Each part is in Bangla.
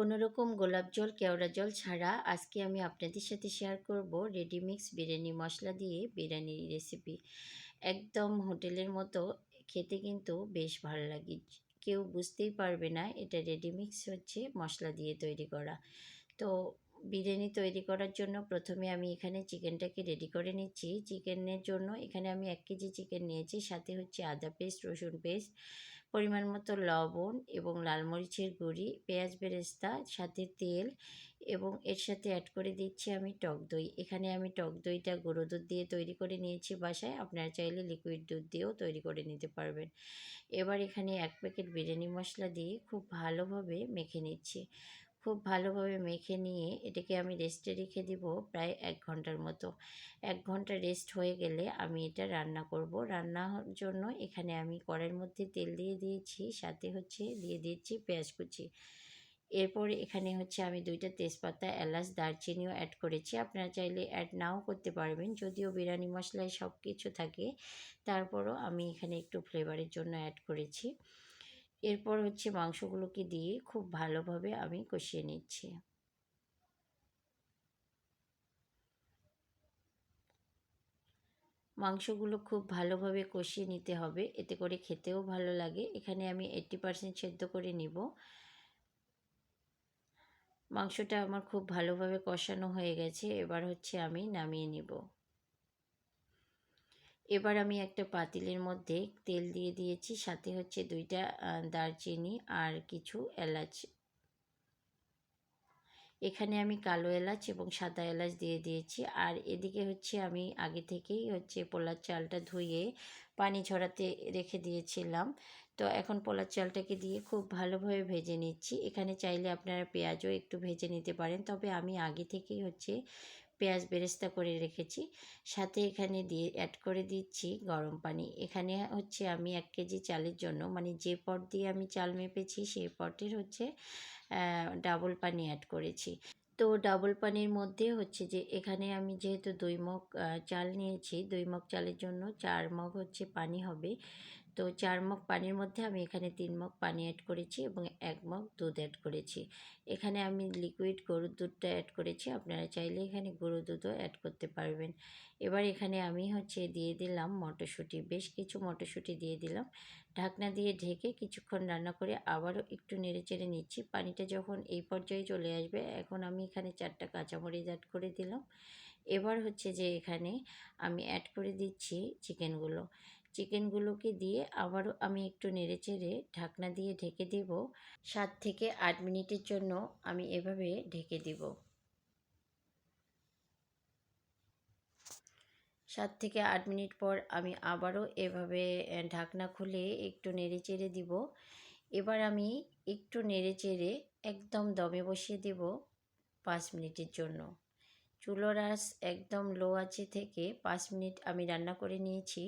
কোনো রকম গোলাপ জল, কেওড়া জল ছাড়া আজকে আমি আপনাদের সাথে শেয়ার করব রেডিমিক্স বিরিয়ানি মশলা দিয়ে বিরিয়ানির রেসিপি। একদম হোটেলের মতো, খেতে কিন্তু বেশ ভালো লাগে। কেউ বুঝতেই পারবে না এটা রেডিমিক্স হচ্ছে মশলা দিয়ে তৈরি করা। তো বিরিয়ানি তৈরি করার জন্য প্রথমে আমি এখানে চিকেনটাকে রেডি করে নিচ্ছি। চিকেনের জন্য এখানে আমি এক কেজি চিকেন নিয়েছি, সাথে হচ্ছে আদা পেস্ট, রসুন পেস্ট পরিমাণ মতো লবণ এবং লাল মরিচের গুঁড়ি, পেঁয়াজ বেরেস্তা, সাথে তেল এবং এর সাথে অ্যাড করে দিচ্ছি আমি টক দই। এখানে আমি টক দইটা গুঁড়ো দুধ দিয়ে তৈরি করে নিয়েছি বাসায়। আপনারা চাইলে লিকুইড দুধ দিয়েও তৈরি করে নিতে পারবেন। এবার এখানে এক প্যাকেট বিরিয়ানি মশলা দিয়ে খুব ভালোভাবে মেখে নিচ্ছি। খুব ভালোভাবে মেখে নিয়ে এটাকে আমি রেস্টে রেখে দিব প্রায় এক ঘণ্টার মতো। এক ঘণ্টা রেস্ট হয়ে গেলে আমি এটা রান্না করব। রান্নার জন্য এখানে আমি কড়াইয়ের মধ্যে তেল দিয়ে দিয়েছি, সাথে হচ্ছে দিয়ে দিয়েছি পেঁয়াজ কুচি। এরপর এখানে হচ্ছে আমি দুইটা তেজপাতা, এলাচ, দারচিনিও অ্যাড করেছি। আপনারা চাইলে অ্যাড নাও করতে পারবেন, যদিও বিরিয়ানি মশলায় সব কিছু থাকে। তারপরও আমি এখানে একটু ফ্লেভারের জন্য অ্যাড করেছি। এরপর হচ্ছে মাংসগুলোকে দিয়ে খুব ভালোভাবে আমি কষিয়ে নিচ্ছি। মাংসগুলো খুব ভালোভাবে কষিয়ে নিতে হবে, এতে করে খেতেও ভালো লাগে। এখানে আমি এইট্টি পারসেন্ট সেদ্ধ করে নিব। মাংসটা আমার খুব ভালোভাবে কষানো হয়ে গেছে, এবার হচ্ছে আমি নামিয়ে নিব। এবার আমি একটা পাতিলের মধ্যে তেল দিয়ে দিয়েছি, সাথে হচ্ছে দুইটা দারচিনি আর কিছু এলাচ। এখানে আমি কালো এলাচ এবং সাদা এলাচ দিয়ে দিয়েছি। আর এদিকে হচ্ছে আমি আগে থেকেই হচ্ছে পোলার চালটা ধুয়ে পানি ঝরাতে রেখে দিয়েছিলাম। তো এখন পোলার চালটাকে দিয়ে খুব ভালোভাবে ভেজে নিচ্ছি। এখানে চাইলে আপনারা পেঁয়াজও একটু ভেজে নিতে পারেন। তবে আমি আগে থেকেই হচ্ছে পেঁয়াজ বেরেস্তা করে রেখেছি। সাথে এখানে দিয়ে অ্যাড করে দিচ্ছি গরম পানি। এখানে হচ্ছে আমি এক কেজি চালের জন্য মানে যে পট দিয়ে আমি চাল মেপেছি, সেই পটের হচ্ছে ডাবল পানি অ্যাড করেছি। তো ডাবল পানির মধ্যে হচ্ছে যে, এখানে আমি যেহেতু দুই মগ চাল নিয়েছি, দুই মগ চালের জন্য চার মগ হচ্ছে পানি হবে। তো চার মগ পানির মধ্যে আমি এখানে তিন মগ পানি অ্যাড করেছি এবং এক মগ দুধ অ্যাড করেছি। এখানে আমি লিকুইড গরুর দুধটা অ্যাড করেছি, আপনারা চাইলে এখানে গরুর দুধও অ্যাড করতে পারবেন। এবার এখানে আমি হচ্ছে দিয়ে দিলাম মটরশুঁটি, বেশ কিছু মটরশুঁটি দিয়ে দিলাম। ঢাকনা দিয়ে ঢেকে কিছুক্ষণ রান্না করে আবারও একটু নেড়ে চেড়ে নিচ্ছি। পানিটা যখন এই পর্যায়ে চলে আসবে, এখন আমি এখানে চারটা কাঁচামরিচ অ্যাড করে দিলাম। এবার হচ্ছে যে এখানে আমি অ্যাড করে দিচ্ছি চিকেনগুলো চিকেনগুলোকে দিয়ে আবারও আমি একটু নেড়ে চেড়ে ঢাকনা দিয়ে ঢেকে দেব। সাত থেকে আট মিনিটের জন্য আমি এভাবে ঢেকে দিব। সাত থেকে আট মিনিট পর আমি আবারও এভাবে ঢাকনা খুলে একটু নেড়ে চেড়ে দিব। এবার আমি একটু নেড়ে চেড়ে একদম দমে বসিয়ে দেব পাঁচ মিনিটের জন্য। চুলোর আঁচ একদম লো আছে থেকে পাঁচ মিনিট আমি রান্না করে নিয়েছি।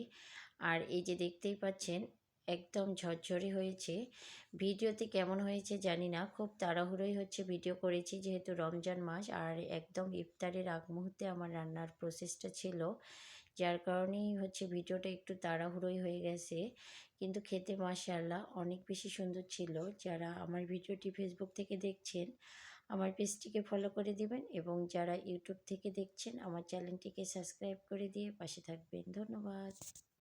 আর এই যে দেখতেই পাচ্ছেন, একদম ঝরঝরে হয়েছে। ভিডিওতে কেমন হয়েছে জানি না, খুব তাড়াহুড়োই হচ্ছে ভিডিও করেছি যেহেতু রমজান মাস আর একদম ইফতারের আগ মুহূর্তে আমার রান্নার প্রসেসটা ছিল, যার কারণেই হচ্ছে ভিডিওটা একটু তাড়াহুড়োই হয়ে গেছে। কিন্তু খেতে মাশাল্লাহ অনেক বেশি সুন্দর ছিল। যারা আমার ভিডিওটি ফেসবুক থেকে দেখছেন, আমার পেজটিকে ফলো করে দিবেন এবং যারা ইউটিউব থেকে দেখছেন, আমার চ্যানেলটিকে সাবস্ক্রাইব করে দিয়ে পাশে থাকবেন। ধন্যবাদ।